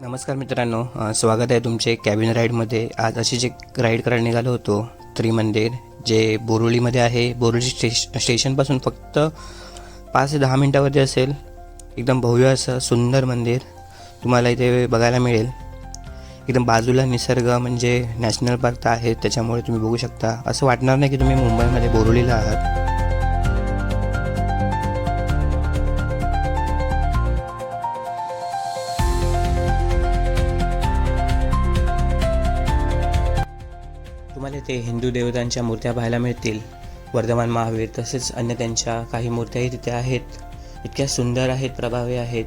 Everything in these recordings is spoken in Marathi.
नमस्कार मित्रांनो स्वागत आहे तुमचे कॅबिन राईडमध्ये. आज अशीच एक राईड करायला निघालो होतो त्रिमंदिर जे बोरुलीमध्ये आहे. बोरुली स्टेश स्टेशनपासून फक्त पाच ते दहा मिनटावरती असेल. एकदम भव्य असं सुंदर मंदिर तुम्हाला इथे बघायला मिळेल. एकदम बाजूला निसर्ग म्हणजे नॅशनल पार्क तर आहे त्याच्यामुळे तुम्ही बघू शकता. असं वाटणार नाही की तुम्ही मुंबईमध्ये बोरुलीला आहात. तुम्हाला इथे हिंदू देवतांच्या मूर्त्या पाहायला मिळतील. वर्धमान महावीर तसेच अन्य त्यांच्या काही मूर्त्याही तिथे आहेत. इतक्या सुंदर आहेत प्रभावी आहेत.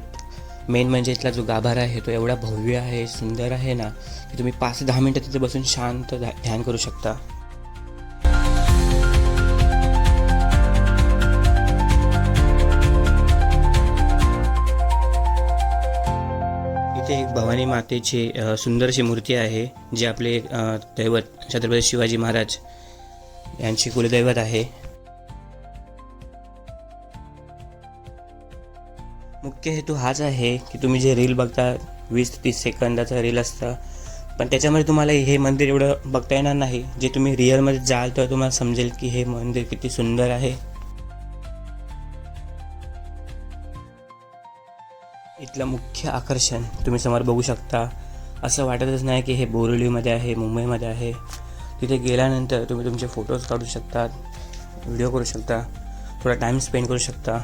मेन म्हणजे इथला जो गाभारा आहे तो एवढा भव्य आहे सुंदर आहे ना की तुम्ही पाच दहा मिनटं तिथे बसून शांत ध्या- ध्यान करू शकता. इथे एक भवानी मातेची सुंदरशी मूर्ती आहे जी आपले दैवत छत्रपती शिवाजी महाराज यांची कुलदैवत आहे. मुख्य हेतू हाच आहे की तुम्ही जे रील बघता वीस ते तीस सेकंदाचं रील असतं पण त्याच्यामध्ये तुम्हाला हे मंदिर एवढं बघता येणार नाही जे तुम्ही रिअलमध्ये जाल तर तुम्हाला समजेल की हे मंदिर किती सुंदर आहे. इथलं मुख्य आकर्षण तुम्ही समोर बघू शकता. असं वाटतच नाही की हे बोरिवलीमध्ये आहे मुंबईमध्ये आहे. तिथे गेल्यानंतर तुम्ही तुमचे फोटोज काढू शकता व्हिडिओ करू शकता थोडा टाईम स्पेंड करू शकता.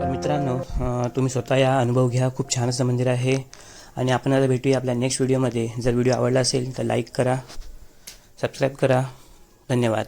तर मित्रांनो तुम्ही स्वतः या अनुभव घ्या खूप छान असं मंदिर आहे. आणि आपण आता भेटूया आपल्या नेक्स्ट व्हिडिओमध्ये जर व्हिडिओ आवडला असेल तर लाईक करा सबस्क्राईब करा. धन्यवाद.